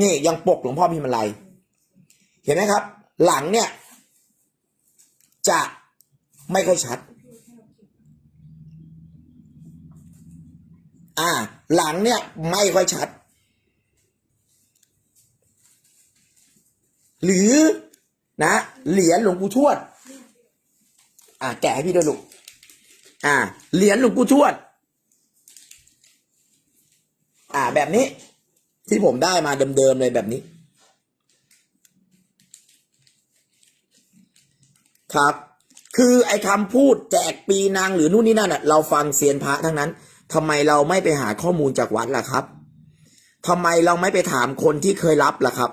นี่ยังปกหลวงพ่อพิมพ์อะไร เห็นไหมครับ หลังเนี่ย จะไม่ค่อยชัด อ่า หลังเนี่ยไม่ค่อยชัด หรือนะเหรียญหลวงปู่ทวด อ่า แกะให้พี่ด้วยลูกอ่า เหรียญหลวงปู่ทวด อ่าแบบนี้ ที่ผมได้มาเดิมๆเลยแบบนี้ ครับ คือไอ้คำพูดแจกปีนางหรือนู่นนี่นั่นเราฟังเซียนพระทั้งนั้นทำไมเราไม่ไปหาข้อมูลจากวัดล่ะครับทำไมเราไม่ไปถามคนที่เคยรับล่ะครับ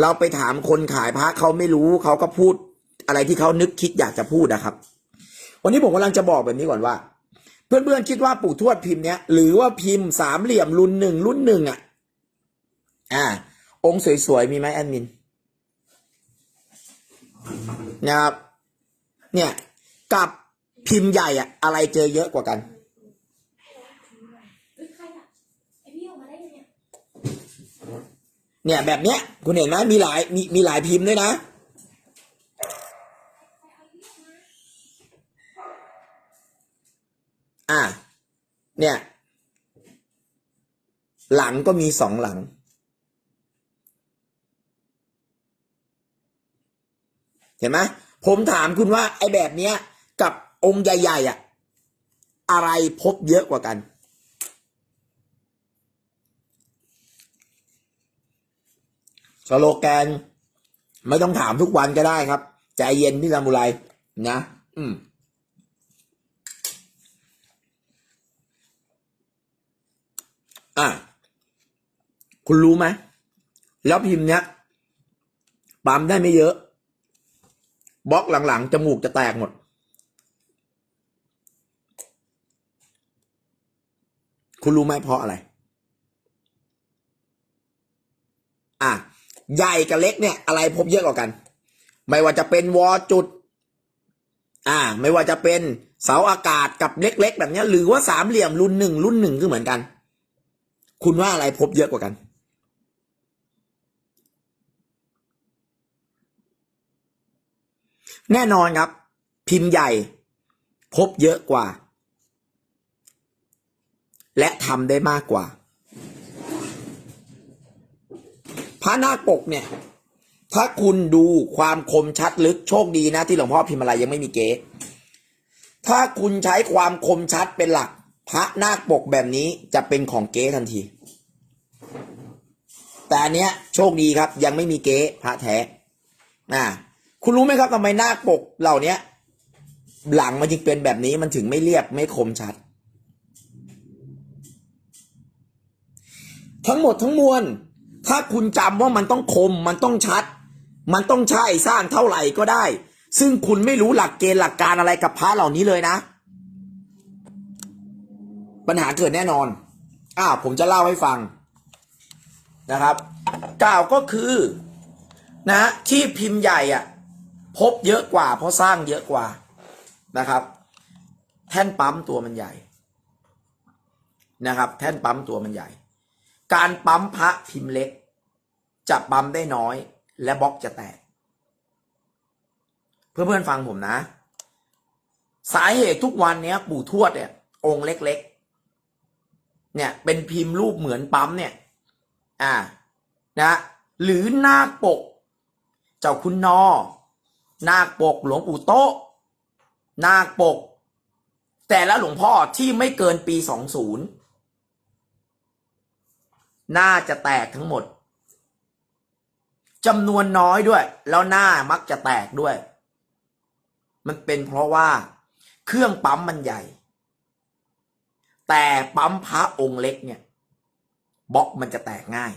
เราไปถามคนขายพระเขาไม่รู้เขาก็พูดอะไรที่เขานึกคิดอยากจะพูดนะครับ วันนี้ผมกำลังจะบอกแบบนี้ก่อนว่า เพื่อนๆคิดว่าปู่ทวดพิมพ์เนี้ยหรือว่าพิมพ์สามเหลี่ยมรุ่นหนึ่งรุ่นหนึ่งอะ อ่า องค์สวยๆ มีไหมแอดมินนะครับ เนี่ย กับพิมพ์ใหญ่อะอะไรเจอเยอะกว่ากันเนี่ยเนี่ยแบบเนี้ย คุณเห็นไหมมีหลายมีมีหลายพิมพ์ด้วยนะอ่า เนี่ย หลังก็มีสองหลัง ห็นไหมผมถามคุณว่าไอ้แบบเนี้ย กับองค์ใหญ่ๆอะอะไรพบเยอะกว่ากัน สโลแกน ไม่ต้องถามทุกวันก็ได้ครับ ใจเย็นพี่ลามุไรนะ อืมอะคุณรู้ไหมแล้วพิมพ์เนี้ยปั๊มได้ไม่เยอะ บล็อกหลังๆ จมูกจะแตกหมด คุณรู้ไหมเพราะอะไร อะ ใหญ่กับเล็กเนี่ย อะไรพบเยอะกว่ากัน ไม่ว่าจะเป็นวอจุด อ่า ไม่ว่าจะเป็นเสาอากาศกับเล็ก ๆ แบบนี้หรือว่าสามเหลี่ยมรุ่นหนึ่งรุ่นหนึ่งก็เหมือนกัน คุณว่าอะไรพบเยอะกว่ากัน แน่นอนครับ พิมพ์ใหญ่ พบเยอะกว่า และทำได้มากกว่า พระนาคปกเนี่ย ถ้าคุณดูความคมชัดลึกโชคดีนะ ที่หลวงพ่อพิมพ์อะไรยังไม่มีเก๊ถ้าคุณใช้ความคมชัดเป็นหลัก พระนาคปกแบบนี้จะเป็นของเก๊ทันที แต่อันเนี้ยโชคดีครับยังไม่มีเก๊พระแท้อ่า คุณรู้ไหมครับทำไมหน้าปกเหล่านี้หลังมันจึงเป็นแบบนี้มันถึงไม่เรียบไม่คมชัด ทั้งหมดทั้งมวล ถ้าคุณจำว่ามันต้องคมมันต้องชัด มันต้องใช่สร้างเท่าไหร่ก็ได้ ซึ่งคุณไม่รู้หลักเกณฑ์หลักการอะไรกับพระเหล่านี้เลยนะ ปัญหาเกิดแน่นอนอ้าผมจะเล่าให้ฟังนะครับ กล่าวก็คือ นะ ที่พิมพ์ใหญ่อะ พบเยอะกว่า เพราะสร้างเยอะกว่านะครับ แท่นปั๊มตัวมันใหญ่นะครับ แท่นปั๊มตัวมันใหญ่ การปั๊มพระพิมพ์เล็ก จะปั๊มได้น้อย และบล็อกจะแตก เพื่อนๆฟังผมนะ สาเหตุทุกวันเนี้ย ปู่ทวดเนี่ย องค์เล็กๆ เนี่ย เป็นพิมพ์รูปเหมือนปั๊มเนี่ย อ่า นะ หรือหน้าปก เจ้าคุณนอ นาคปกหลวงปู่โตะนาคปก แต่ละหลวงพ่อที่ไม่เกินปีสองศูนย์น่าจะแตกทั้งหมดจำนวนน้อยด้วย แล้วหน้ามักจะแตกด้วย มันเป็นเพราะว่าเครื่องปั๊มมันใหญ่ แต่ปั๊มพระองค์เล็กเนี่ยบล็อกมันจะแตกง่าย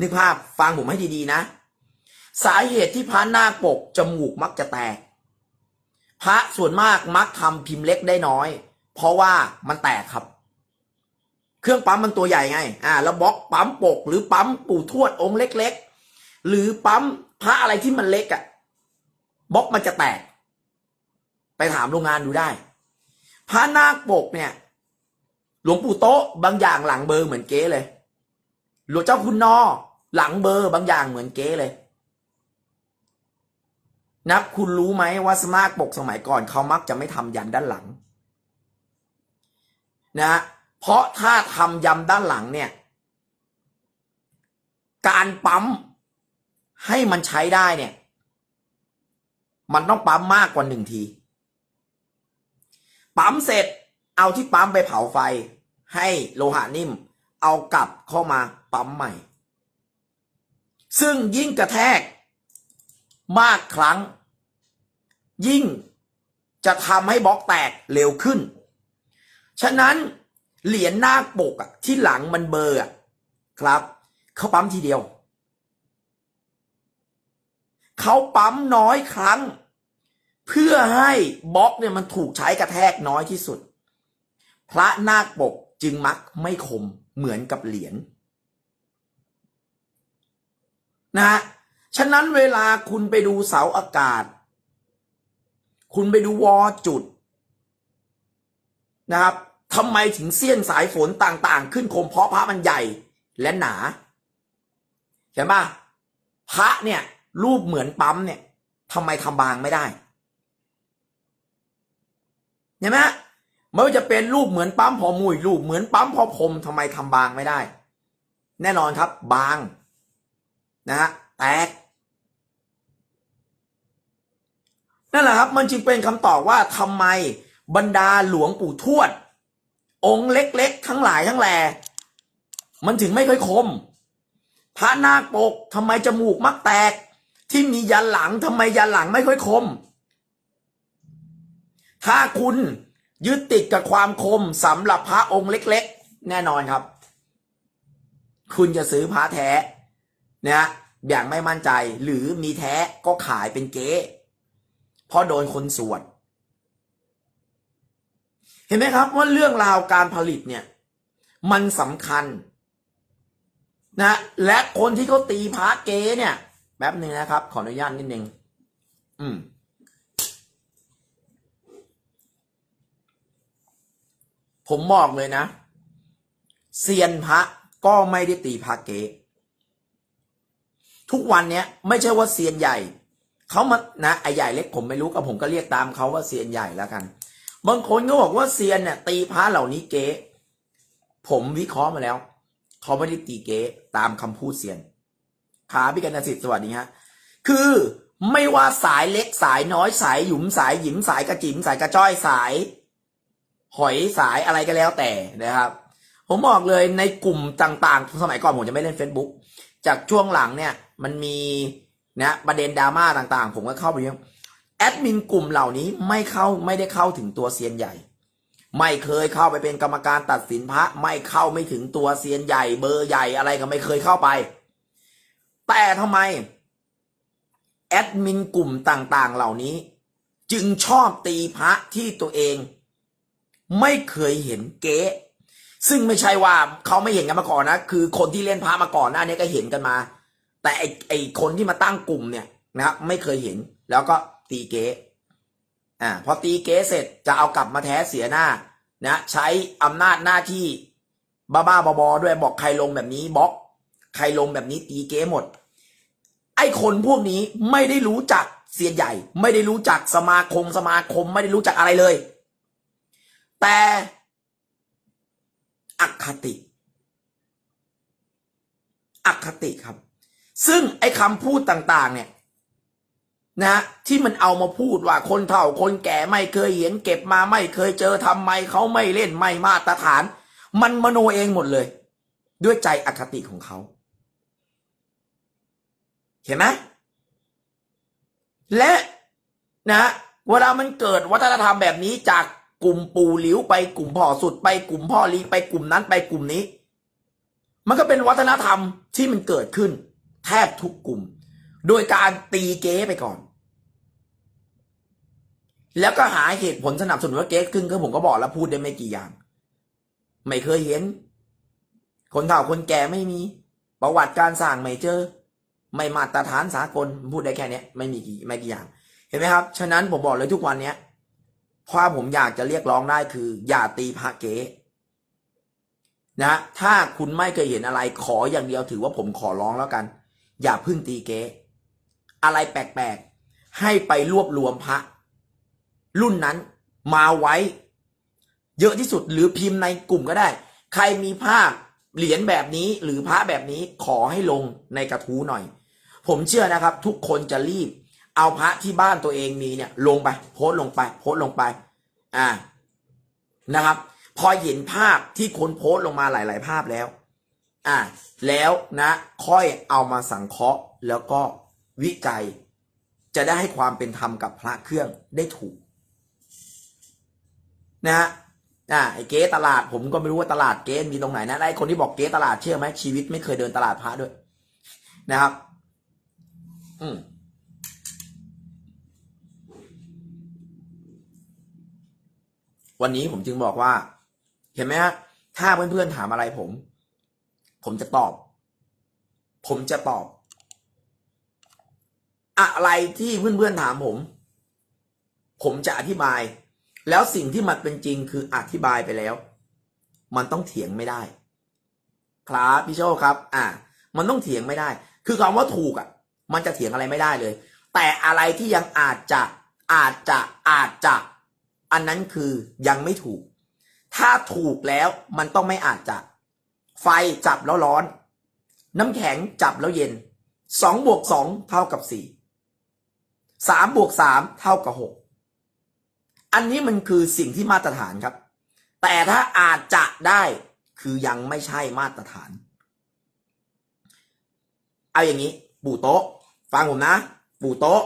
นึกภาพฟังผมให้ดีๆนะ สาเหตุที่พระนาคปกจมูกมักจะแตก พระส่วนมากมักทำพิมพ์เล็กได้น้อย เพราะว่ามันแตกครับ เครื่องปั๊มมันตัวใหญ่ไง อ่า แล้วบล็อกปั๊มปก หรือปั๊มปู่ทวดองค์เล็ก ๆ หรือปั๊มพระอะไรที่มันเล็กอะ่ะบล็อกมันจะแตก ไปถามโรงงานดูได้ พระนาคปกเนี่ย หลวงปู่โต๊ะบางอย่างหลังเบอร์เหมือนเก๊เลยหลวงเจ้าคุณนอ หลังเบอร์บางอย่างเหมือนเก๊เลยนับคุณรู้ไหมว่าสมาร์ทปกสมัยก่อนเขามักจะไม่ทำยันด้านหลัง นะเพราะถ้าทำยันด้านหลังเนี่ย การปั๊มให้มันใช้ได้เนี่ย มันต้องปั๊มมากกว่าหนึ่งที ปั๊มเสร็จเอาที่ปั๊มไปเผาไฟ ให้โลหะนิ่ม เอากลับเข้ามาปั๊มใหม่ ซึ่งยิ่งกระแทกมากครั้ง ยิ่งจะทำให้บล็อกแตกเร็วขึ้น ฉะนั้นเหรียญหน้าปกที่หลังมันเบอร์ครับเขาปั๊มทีเดียว เขาปั๊มน้อยครั้ง เพื่อให้บล็อกเนี่ยมันถูกใช้กระแทกน้อยที่สุด พระนาคปกจึงมักไม่คมเหมือนกับเหรียญ นะฮะฉะนั้นเวลาคุณไปดูเสาอากาศ คุณไปดูวอจุด นะครับทำไมถึงเสี้ยนสายฝนต่างๆ ขึ้นคมเพราะพระมันใหญ่และหนา เห็นปะพระเนี่ย รูปเหมือนปั๊มเนี่ยทำไมทำบางไม่ได้เห็นไหมไม่ว่าจะเป็นรูปเหมือนปั๊มพอมุยรูปเหมือนปั๊มพอพรมทำไมทำบางไม่ได้ แน่นอนครับ บาง นะฮะแตกนั่นแหละครับมันจึงเป็นคำตอบว่าทำไมบรรดาหลวงปู่ทวด องค์เล็กๆ ทั้งหลายทั้งแหล่มันถึงไม่ค่อยคม พระนาคปกทำไมจมูกมักแตก ที่มียันหลังทำไมยันหลังไม่ค่อยคม ถ้าคุณยึดติดกับความคมสำหรับพระองค์เล็ก ๆ แน่นอนครับ คุณจะซื้อพระแท้ นะอย่างไม่มั่นใจหรือมีแท้ก็ขายเป็นเก๊เพราะโดนคนสวด เห็นไหมครับว่าเรื่องราวการผลิตเนี่ย มันสำคัญนะและคนที่เขาตีพระเก๊เนี่ยแป๊บหนึ่งนะครับ ขออนุญาตนิดนึงอืมผมบอกเลยนะเซียนพระก็ไม่ได้ตีพระเก๊ ทุกวันเนี้ยไม่ใช่ว่าเซียนใหญ่เขามานะไอใหญ่เล็กผมไม่รู้กับผมก็เรียกตามเขาว่าเซียนใหญ่แล้วกัน บางคนก็บอกว่าเซียนเนี่ยตีพระเหล่านี้เก๊ผมวิเคราะห์มาแล้วเขาไม่ได้ตีเก๊ตามคำพูดเซียนขาพิกันสิทธิ์สวัสดีฮะคือไม่ว่าสายเล็กสายน้อยสายหยุมสายหยิมสายกระจิ๋มสายกระจ้อยสาย หอยสายอะไรก็แล้วแต่นะครับ ผมบอกเลยในกลุ่มต่างๆ สมัยก่อนผมจะไม่เล่น Facebook จากช่วงหลังเนี่ย มันมีนะประเด็นดราม่าต่างๆ ผมก็เข้าไปเยอะแอดมินกลุ่มเหล่านี้ไม่เข้าไม่ได้เข้าถึงตัวเซียนใหญ่ ไม่เคยเข้าไปเป็นกรรมการตัดสินพระ ไม่เข้าไม่ถึงตัวเซียนใหญ่ เบอร์ใหญ่อะไรก็ไม่เคยเข้าไป แต่ทำไมแอดมินกลุ่มต่างๆ เหล่านี้ จึงชอบตีพระที่ตัวเอง ไม่เคยเห็นเก๊ซึ่งไม่ใช่ว่าเขาไม่เห็นกันมาก่อนนะ คือคนที่เล่นพระมาก่อนหน้านี้ก็เห็นกันมา แต่ไอไอคนที่มาตั้งกลุ่มเนี่ยนะครับไม่เคยเห็นแล้วก็ตีเก๊อ่าพอตีเก๊เสร็จจะเอากลับมาแท้เสียหน้านะใช้อำนาจหน้าที่บ้าๆบอๆด้วยบอกใครลงแบบนี้บล็อก ใครลงแบบนี้ตีเก๊หมด ไอ้คนพวกนี้ไม่ได้รู้จักเสียใหญ่ ไม่ได้รู้จักสมาคมสมาคมไม่ได้รู้จักอะไรเลย แต่อคติ อคติครับ ซึ่งไอ้คำพูดต่างๆ เนี่ยนะที่มันเอามาพูดว่าคนเฒ่าคนแก่ไม่เคยเห็นเก็บมาไม่เคยเจอทำไมเขาไม่เล่นไม่มาตรฐาน มันมโนเองหมดเลย ด้วยใจอคติของเขา เห็นไหมและนะเวลามันเกิดวัฒนธรรมแบบนี้จากกลุ่มปู่หลิวไปกลุ่มพ่อสุดไปกลุ่มพ่อลีไปกลุ่มนั้นไปกลุ่มนี้ มันก็เป็นวัฒนธรรมที่มันเกิดขึ้น แทบทุกกลุ่ม โดยการตีเก๊ไปก่อน แล้วก็หาเหตุผลสนับสนุนว่าเก๊ขึ้นก็ผมก็บอกแล้วพูดได้ไม่กี่อย่าง ไม่เคยเห็น คนเฒ่าคนแก่ไม่มี ประวัติการสร้างไม่เจอ ไม่มาตรฐานสากลพูดได้แค่นี้ไม่มีกี่ไม่กี่อย่าง เห็นไหมครับ ฉะนั้นผมบอกเลยทุกวันเนี้ยความผมอยากจะเรียกร้องได้คือ อย่าตีพระเก๋นะถ้าคุณไม่เคยเห็นอะไรขออย่างเดียวถือว่าผมขอร้องแล้วกัน อย่าพึ่งตีเก๊อะไรแปลกๆ ให้ไปรวบรวมพระ รุ่นนั้นมาไว้ เยอะที่สุดหรือพิมพ์ในกลุ่มก็ได้ ใครมีภาพเหรียญแบบนี้หรือพระแบบนี้ขอให้ลงในกระทู้หน่อย ผมเชื่อนะครับ ทุกคนจะรีบ เอาพระที่บ้านตัวเองมีเนี่ยลงไปโพสลงไป โพสลงไป อ่านะครับ พอเห็นภาพที่คนโพสต์ลงมาหลาย ๆ ภาพแล้ว อ่าแล้วนะค่อยเอามาสังเคราะห์แล้วก็วิจัย จะได้ให้ความเป็นธรรมกับพระเครื่องได้ถูก นะฮะอ่าไอ้เก๊ตลาดผมก็ไม่รู้ว่าตลาดเก๊มีตรงไหนนะไอ้คนที่บอกเก๊ตลาดเชื่อไหมชีวิตไม่เคยเดินตลาดพระด้วย นะครับ อืมวันนี้ผมจึงบอกว่า เห็นไหมฮะถ้าเพื่อนๆถามอะไรผม ผมจะตอบ ผมจะตอบ อะไรที่เพื่อนๆถามผม ผมจะอธิบาย แล้วสิ่งที่มันเป็นจริงคืออธิบายไปแล้ว มันต้องเถียงไม่ได้ ครับพี่โชคครับ อ่า มันต้องเถียงไม่ได้ คือคำว่าถูกอะ มันจะเถียงอะไรไม่ได้เลย แต่อะไรที่ยังอาจจะอาจจะอาจจะ อันนั้นคือยังไม่ถูก ถ้าถูกแล้วมันต้องไม่อาจจะ ไฟจับแล้วร้อน น้ำแข็งจับแล้วเย็นสองบวกสองเท่ากับสี่สามบวกสามเท่ากับหกอันนี้มันคือสิ่งที่มาตรฐานครับ แต่ถ้าอาจจะได้คือยังไม่ใช่มาตรฐาน เอาอย่างนี้ ปู่โต๊ะ ฟังผมนะ ปู่โต๊ะ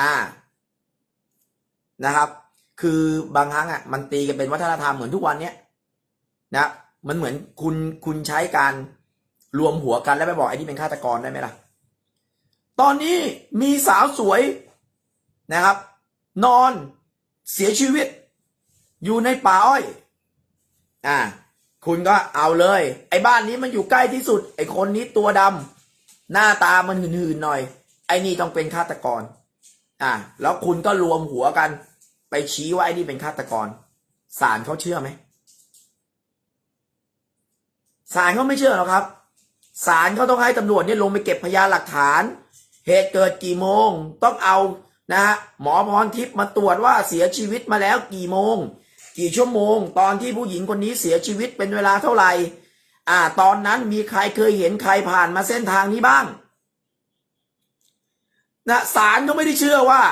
อ่า นะครับ คือบางครั้งอะ มันตีกันเป็นวัฒนธรรมเหมือนทุกวันเนี้ยนะ มันเหมือนคุณคุณใช้การรวมหัวกันแล้วไปบอกไอ้นี่เป็นฆาตกรได้ไหมล่ะ ตอนนี้มีสาวสวยนะครับ นอนเสียชีวิต อยู่ในป่าอ้อย อ่า คุณก็เอาเลย ไอ้บ้านนี้มันอยู่ใกล้ที่สุด ไอ้คนนี้ตัวดำหน้าตามันหืนๆหน่อย ไอ้นี่ต้องเป็นฆาตกร อ่า แล้วคุณก็รวมหัวกัน ไปชี้ว่าไอ้นี่เป็นฆาตกรศาลเขาเชื่อไหม ศาลเขาไม่เชื่อหรอกครับศาลเขาต้องให้ตำรวจเนี่ยลงไปเก็บพยานหลักฐาน เหตุเกิดกี่โมง ต้องเอานะฮะหมอพรทิพย์มาตรวจว่าเสียชีวิตมาแล้วกี่โมง กี่ชั่วโมง ตอนที่ผู้หญิงคนนี้เสียชีวิตเป็นเวลาเท่าไหร่อ่า ตอนนั้นมีใครเคยเห็นใครผ่านมาเส้นทางนี้บ้างนะศาลก็ไม่ได้เชื่อว่า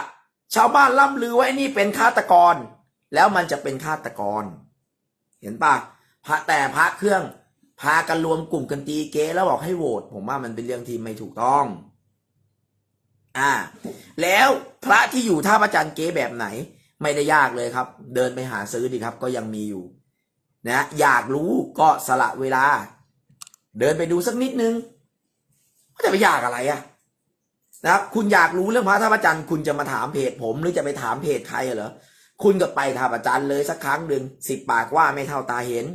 ชาวบ้านล่ำลือว่าไอ้นี่เป็นฆาตกร แล้วมันจะเป็นฆาตกร เห็นปะพระแต่พระเครื่อง พากันรวมกลุ่มกันตีเก๊แล้วบอกให้โหวตผมว่ามันเป็นเรื่องที่ไม่ถูกต้อง อ่า แล้วพระที่อยู่ท่าประจันเก๊แบบไหน ไม่ได้ยากเลยครับ เดินไปหาซื้อดีครับ ก็ยังมีอยู่ นะอยากรู้ก็สละเวลา เดินไปดูสักนิดนึงก็จะไปอยากอะไรอะนะครับคุณอยากรู้เรื่องพระท่าประจันคุณจะมาถามเพจผมหรือจะไปถามเพจใครเหรอคุณก็ไปท่าประจันเลยสักครั้งหนึ่งสิบปากว่าไม่เท่าตาเห็น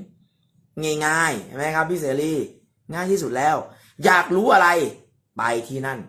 ง่ายๆใช่ไหมครับพี่เสรีง่ายที่สุดแล้ว อยากรู้อะไรไปที่นั่น